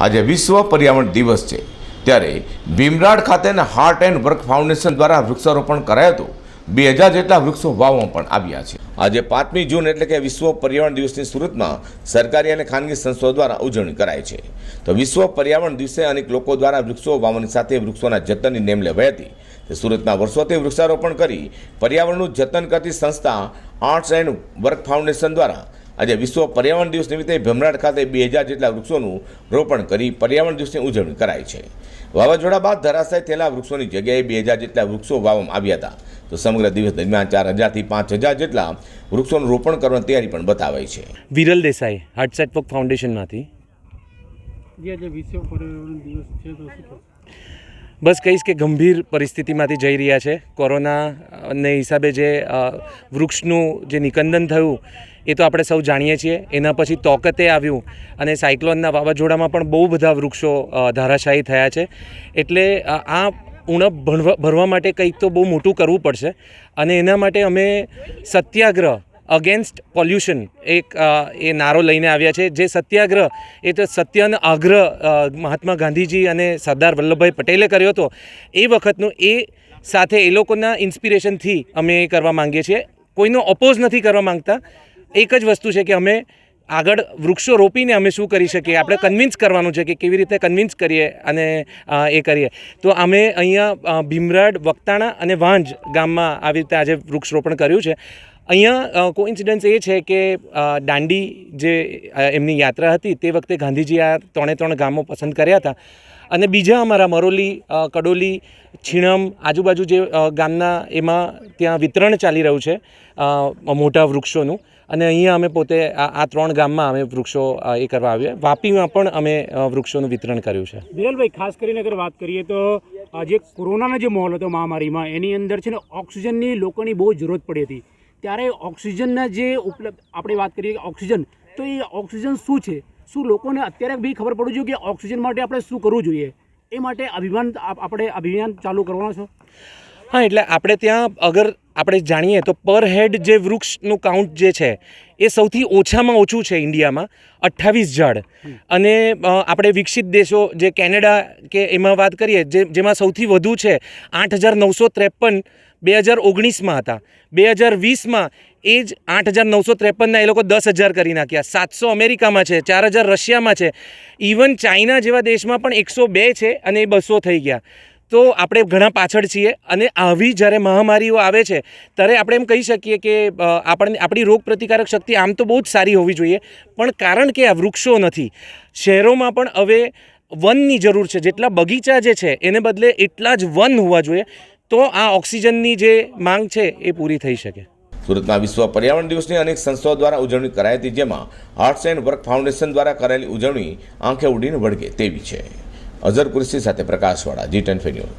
આજે વિશ્વ પર્યાવરણ દિવસ છે. ત્યારે ભીમરાડ ખાતેના હાર્ટ એન્ડ વર્ક ફાઉન્ડેશન દ્વારા વૃક્ષારોપણ કરાયું હતું. બે હજાર જેટલા વૃક્ષો વાવવામાં પણ આવ્યા છે. આજે પાંચમી જૂન એટલે કે વિશ્વ પર્યાવરણ દિવસની સુરતમાં સરકારી અને ખાનગી સંસ્થાઓ દ્વારા ઉજવણી કરાય છે. તો વિશ્વ પર્યાવરણ દિવસે અનેક લોકો દ્વારા વૃક્ષો વાવવાની સાથે વૃક્ષોના જતનની નેમ લેવાઈ હતી. સુરતના વર્ષોથી વૃક્ષારોપણ કરી પર્યાવરણનું જતન કરતી સંસ્થા આર્ટ્સ એન્ડ વર્ક ફાઉન્ડેશન દ્વારા આજે વિશ્વ પર્યાવરણ દિવસ નિમિત્તે ભમરાડ ખાતે બે હજાર જેટલા વૃક્ષોનું રોપણ કરી પર્યાવરણ દિવસની ઉજવણી કરાઈ છે. વાવાઝોડા બાદ ધરાશાય થયેલા વૃક્ષોની જગ્યાએ બે હજાર જેટલા વૃક્ષો વાવવામાં આવ્યા હતા. તો સમગ્ર દિવસ દરમિયાન ચાર હજારથી પાંચ હજાર જેટલા વૃક્ષોનું રોપણ કરવાની તૈયારી પણ બતાવાઈ છે. વિરલ દેસાઈ હાર્ટસેટ વર્ક ફાઉન્ડેશનમાંથી. જે આજે વિશ્વ પર્યાવરણ દિવસ છે તો બસ કહીશ કે ગંભીર પરિસ્થિતિમાંથી જઈ રહ્યા છે. કોરોનાને હિસાબે જે વૃક્ષનું જે નિકંદન થયું, એ તો આપણે સૌ જાણીએ છીએ. એના પછી તોકતે આવ્યું અને સાયક્લોનના વાવાઝોડામાં પણ બહુ બધા વૃક્ષો ધારાશાયી થયા છે. એટલે આ ઉણપ ભણવા ભરવા માટે કંઈક તો બહુ મોટું કરવું પડશે. અને એના માટે અમે સત્યાગ્રહ અગેન્સ્ટ પોલ્યુશન એક એ નારો લઈને આવ્યા છે. જે સત્યાગ્રહ, એ તો સત્યનો આગ્રહ મહાત્મા ગાંધીજી અને સરદાર વલ્લભભાઈ પટેલે કર્યો હતો. એ વખતનો એ સાથે એ લોકોના ઇન્સ્પિરેશનથી અમે એ કરવા માંગીએ છીએ. કોઈનો ઓપોઝ નથી કરવા માંગતા. એક જ વસ્તુ છે કે અમે આગળ વૃક્ષો રોપીને અમે શું કરી શકીએ? આપણે કન્વિન્સ કરવાનું છે કે કેવી રીતે કન્વિન્સ કરીએ અને એ કરીએ. તો અમે અહીંયા ભીમરાડ, વક્તાણા અને વાંજ ગામમાં આવી રીતે આજે વૃક્ષરોપણ કર્યું છે. અહીંયા કોઇન્સિડન્સ એ છે કે દાંડી જે એમની યાત્રા હતી તે વખતે ગાંધીજી આ ત્રણે ત્રણ ગામો પસંદ કર્યા હતા. અને બીજા અમારા મરોલી કડોલી, છીણમ, આજુબાજુ જે ગામના એમાં ત્યાં વિતરણ ચાલી રહ્યું છે મોટા વૃક્ષોનું. અને અહીંયા અમે પોતે આ ત્રણ ગામમાં અમે વૃક્ષો એ કરવા આવ્યા. વાપીમાં પણ અમે વૃક્ષોનું વિતરણ કર્યું છે. વિરલભાઈ, ખાસ કરીને અગર વાત કરીએ તો જે કોરોનાનો જે માહોલ હતો મહામારીમાં, એની અંદર છે ને ઓક્સિજનની લોકોની બહુ જરૂરત પડી હતી. ત્યારે ઓક્સિજનના જે ઉપલબ્ધ આપણે વાત કરીએ કે ઓક્સિજન, તો એ ઓક્સિજન શું છે? શું લોકોને અત્યારે બી ખબર પડવું જોઈએ કે ઓક્સિજન માટે આપણે શું કરવું જોઈએ? એ માટે અભિમાન આપ- આપણે અભિયાન ચાલુ કરવાનો છો. હા, એટલે આપણે ત્યાં અગર આપણે જાણીએ તો પર હેડ જે વૃક્ષનું કાઉન્ટ જે છે એ સૌથી ઓછામાં ઓછું છે ઇન્ડિયામાં અઠ્ઠાવીસ ઝાડ. અને આપણે વિકસિત દેશો જે કેનેડા કે એમાં વાત કરીએ જે જેમાં સૌથી વધુ છે આઠ હજાર નવસો ત્રેપન બે હજાર ઓગણીસમાં હતા. બે હજાર વીસમાં એ જ આઠ હજાર નવસો ત્રેપનના એ લોકો દસ હજાર કરી નાખ્યા. સાતસો અમેરિકામાં છે ચાર હજાર રશિયામાં છે. ઇવન ચાઇના જેવા દેશમાં પણ એકસો બે છે અને એ બસો થઈ ગયા. તો આપણે ઘણા પાછળ છીએ અને આવી જ્યારે મહામારીઓ આવે છે, ત્યારે આપણે એમ કહી શકીએ કે આપણને, આપણી રોગ પ્રતિકારક શક્તિ આમ તો બહુ જ સારી હોવી જોઈએ, પણ કારણ કે આ વૃક્ષો નથી. શહેરોમાં પણ હવે વનની જરૂર છે. જેટલા બગીચા જે છે, એને બદલે એટલા જ વન હોવા જોઈએ. તો આ ઓક્સિજનની જે માંગ છે, એ પૂરી થઈ શકે. સુરતમાં વિશ્વ પર્યાવરણ દિવસની અનેક સંસ્થાઓ દ્વારા ઉજવણી કરાઈ હતી, જેમાં આર્ટ્સ એન્ડ વર્ક ફાઉન્ડેશન દ્વારા કરાયેલી ઉજવણી આંખે ઉડીને વળગે તેવી છે. અઝર કુરેશી સાથે પ્રકાશવાળા જી ટેન ન્યૂઝ